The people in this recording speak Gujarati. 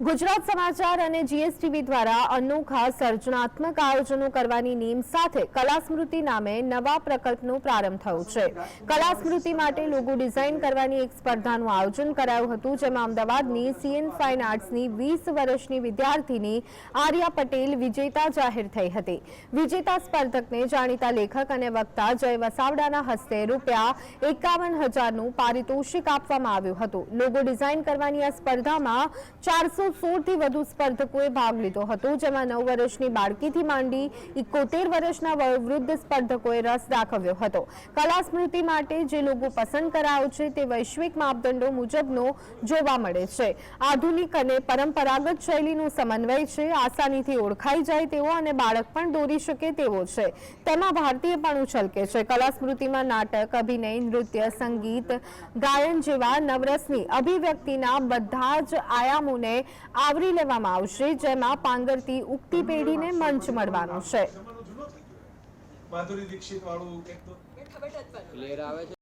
ગુજરાત સમાચાર અને જીએસટીવી દ્વારા અનોખા સર્જનાત્મક આયોજનો કરવાની નેમ સાથે કલા સ્મૃતિ નામે નવા પ્રકલ્પનો પ્રારંભ થયો છે. કલા સ્મૃતિ માટે લોગો ડિઝાઇન કરવાની એક સ્પર્ધાનું આયોજન કરાયું હતું, જેમાં અમદાવાદની સીએન ફાઇન આર્ટ્સની વીસ વર્ષની વિદ્યાર્થીની આર્યા પટેલ, વિજેતા જાહેર થઈ હતી. વિજેતા સ્પર્ધકને જાણીતા લેખક અને વક્તા જય વસાવડાના હસ્તે રૂપિયા એકાવન હજારનું પારિતોષિક આપવામાં આવ્યું હતું. લોગો ડિઝાઇન કરવાની આ સ્પર્ધામાં ચારસો સોળથી વધુ સ્પર્ધકોએ ભાગ લીધો હતો, જેમાં નવ વર્ષની બાળકીથી માંડી ઇકોતેર વર્ષના વયોવૃદ્ધ સ્પર્ધકોએ રસ દાખવ્યો હતો. કલા સ્મૃતિ માટે જે લોકો પસંદ કરાયો છે તે વૈશ્વિક માપદંડો મુજબનો જોવા મળે છે. આધુનિક અને પરંપરાગત શૈલીનું સમન્વય છે, આસાનીથી ઓળખાઈ જાય તેવો અને બાળક પણ દોરી શકે તેવો છે. તેમાં ભારતીય પણ ઉછલકે છે. કલા સ્મૃતિમાં નાટક, અભિનય, નૃત્ય, સંગીત, ગાયન જેવા નવરસની અભિવ્યક્તિના બધા જ આયામોને આવરી લેવામાં આવશે જેમાં પાંગરતી ઉગતી પેઢીને મંચ મળવાનો છે. માધુરી દીક્ષિત વાળું